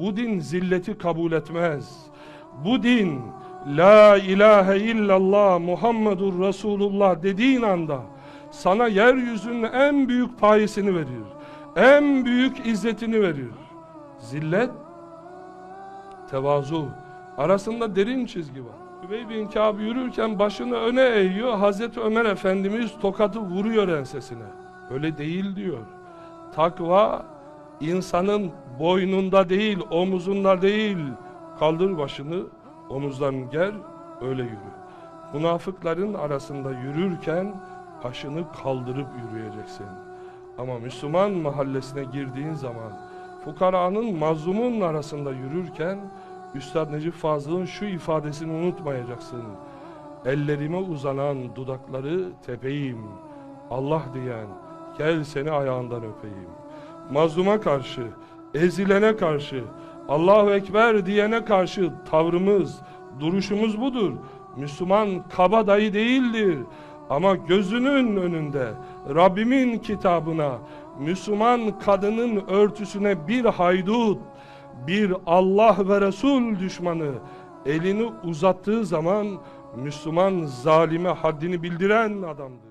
Bu din zilleti kabul etmez. Bu din La ilahe illallah Muhammedur Resulullah dediğin anda sana yeryüzünün en büyük payesini verir. En büyük izzetini verir. Zillet, tevazu arasında derin çizgi var. Übey bin Kâb yürürken başını öne eğiyor. Hazreti Ömer Efendimiz tokadı vuruyor ensesine. Öyle değil diyor. Takva insanın boynunda değil, omuzunda değil. Kaldır başını, omuzdan gel, öyle yürü. Münafıkların arasında yürürken başını kaldırıp yürüyeceksin. Ama Müslüman mahallesine girdiğin zaman fukaranın mazlumun arasında yürürken Üstad Necip Fazıl'ın şu ifadesini unutmayacaksın. Ellerime uzanan dudakları tepeyim. Allah diyen gel seni ayağından öpeyim. Mazluma karşı, ezilene karşı, Allahu Ekber diyene karşı tavrımız, duruşumuz budur. Müslüman kabadayı değildir. Ama gözünün önünde Rabbimin kitabına, Müslüman kadının örtüsüne bir haydut, bir Allah ve Resul düşmanı elini uzattığı zaman Müslüman zalime haddini bildiren adamdır.